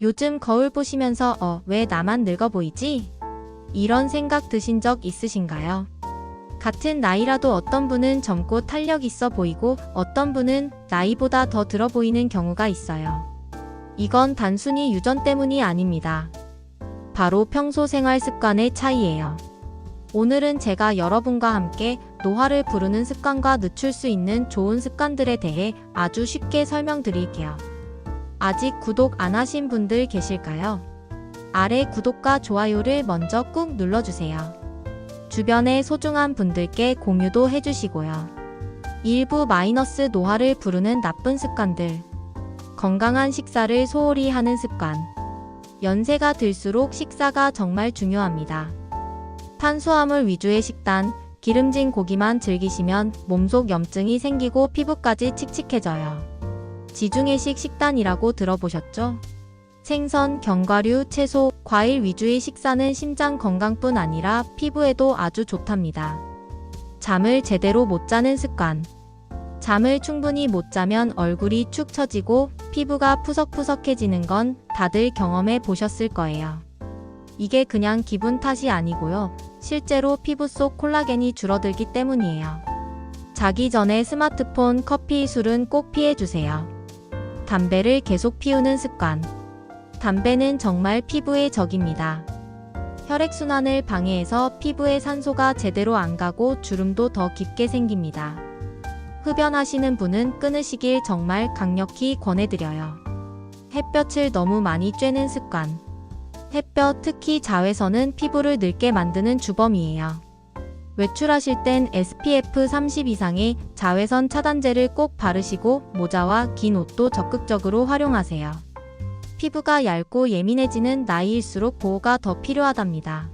요즘 거울 보시면서 어, 왜 나만 늙어 보이지? 이런 생각 드신 적 있으신가요? 같은 나이라도 어떤 분은 젊고 탄력 있어 보이고 어떤 분은 나이보다 더 들어 보이는 경우가 있어요. 이건 단순히 유전 때문이 아닙니다. 바로 평소 생활 습관의 차이예요. 오늘은 제가 여러분과 함께 노화를 부르는 습관과 늦출 수 있는 좋은 습관들에 대해 아주 쉽게 설명드릴게요. 아직 구독 안 하신 분들 계실까요? 아래 구독과 좋아요를 먼저 꾹 눌러주세요. 주변의 소중한 분들께 공유도 해주시고요. 일부 마이너스 노화를 부르는 나쁜 습관들. 건강한 식사를 소홀히 하는 습관. 연세가 들수록 식사가 정말 중요합니다. 탄수화물 위주의 식단, 기름진 고기만 즐기시면 몸속 염증이 생기고 피부까지 칙칙해져요. 지중해식 식단이라고 들어보셨죠? 생선, 견과류, 채소, 과일 위주의 식사는 심장 건강뿐 아니라 피부에도 아주 좋답니다. 잠을 제대로 못 자는 습관. 잠을 충분히 못 자면 얼굴이 축 처지고 피부가 푸석푸석해지는 건 다들 경험해 보셨을 거예요. 이게 그냥 기분 탓이 아니고요. 실제로 피부 속 콜라겐이 줄어들기 때문이에요. 자기 전에 스마트폰, 커피, 술은 꼭 피해주세요. 담배를 계속 피우는 습관. 담배는 정말 피부의 적입니다. 혈액순환을 방해해서 피부에 산소가 제대로 안 가고 주름도 더 깊게 생깁니다. 흡연하시는 분은 끊으시길 정말 강력히 권해드려요. 햇볕을 너무 많이 쬐는 습관. 햇볕, 특히 자외선은 피부를 늙게 만드는 주범이에요. 외출하실 땐 SPF 30 이상의 자외선 차단제를 꼭 바르시고 모자와 긴 옷도 적극적으로 활용하세요. 피부가 얇고 예민해지는 나이일수록 보호가 더 필요하답니다.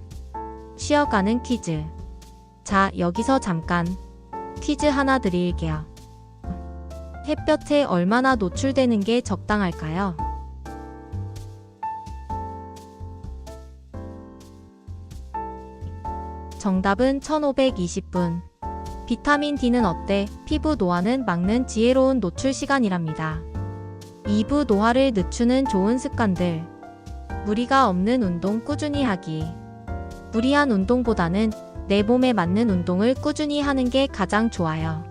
쉬어가는 퀴즈. 자, 여기서 잠깐 퀴즈 하나 드릴게요. 햇볕에 얼마나 노출되는 게 적당할까요? 정답은 1520분. 비타민 D는 어때? 피부 노화는 막는 지혜로운 노출 시간이랍니다. 2부 노화를 늦추는 좋은 습관들. 무리가 없는 운동 꾸준히 하기. 무리한 운동보다는 내 몸에 맞는 운동을 꾸준히 하는 게 가장 좋아요.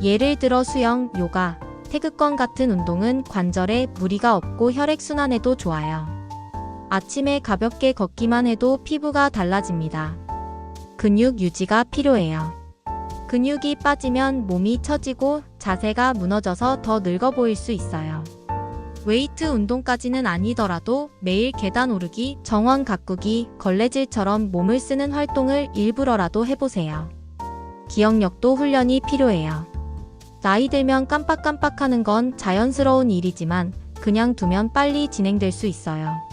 예를 들어 수영, 요가, 태극권 같은 운동은 관절에 무리가 없고 혈액순환에도 좋아요. 아침에 가볍게 걷기만 해도 피부가 달라집니다. 근육 유지가 필요해요. 근육이 빠지면 몸이 처지고 자세가 무너져서 더 늙어 보일 수 있어요. 웨이트 운동까지는 아니더라도 매일 계단 오르기, 정원 가꾸기, 걸레질처럼 몸을 쓰는 활동을 일부러라도 해보세요. 기억력도 훈련이 필요해요. 나이 들면 깜빡깜빡 하는 건 자연스러운 일이지만 그냥 두면 빨리 진행될 수 있어요.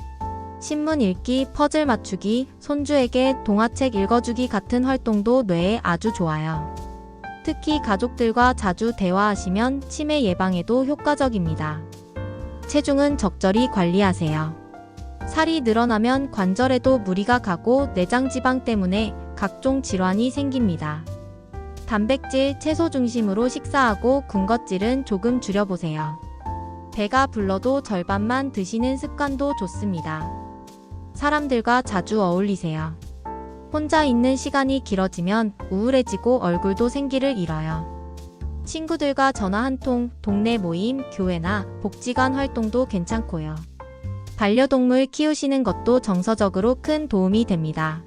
신문 읽기, 퍼즐 맞추기, 손주에게 동화책 읽어주기 같은 활동도 뇌에 아주 좋아요. 특히 가족들과 자주 대화하시면 치매 예방에도 효과적입니다. 체중은 적절히 관리하세요. 살이 늘어나면 관절에도 무리가 가고 내장 지방 때문에 각종 질환이 생깁니다. 단백질, 채소 중심으로 식사하고 군것질은 조금 줄여보세요. 배가 불러도 절반만 드시는 습관도 좋습니다. 사람들과 자주 어울리세요. 혼자 있는 시간이 길어지면 우울해지고 얼굴도 생기를 잃어요. 친구들과 전화 한 통, 동네 모임, 교회나 복지관 활동도 괜찮고요. 반려동물 키우시는 것도 정서적으로 큰 도움이 됩니다.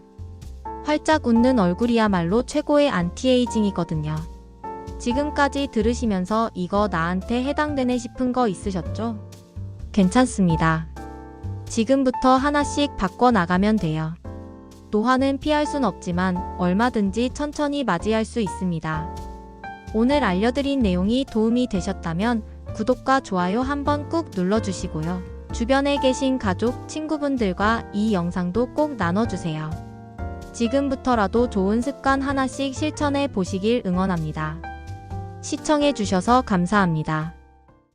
활짝 웃는 얼굴이야말로 최고의 안티에이징이거든요. 지금까지 들으시면서 이거 나한테 해당되네 싶은 거 있으셨죠? 괜찮습니다. 지금부터 하나씩 바꿔 나가면 돼요. 노화는 피할 순 없지만 얼마든지 천천히 맞이할 수 있습니다. 오늘 알려드린 내용이 도움이 되셨다면 구독과 좋아요 한번 꾹 눌러주시고요. 주변에 계신 가족, 친구분들과 이 영상도 꼭 나눠주세요. 지금부터라도 좋은 습관 하나씩 실천해 보시길 응원합니다. 시청해주셔서 감사합니다.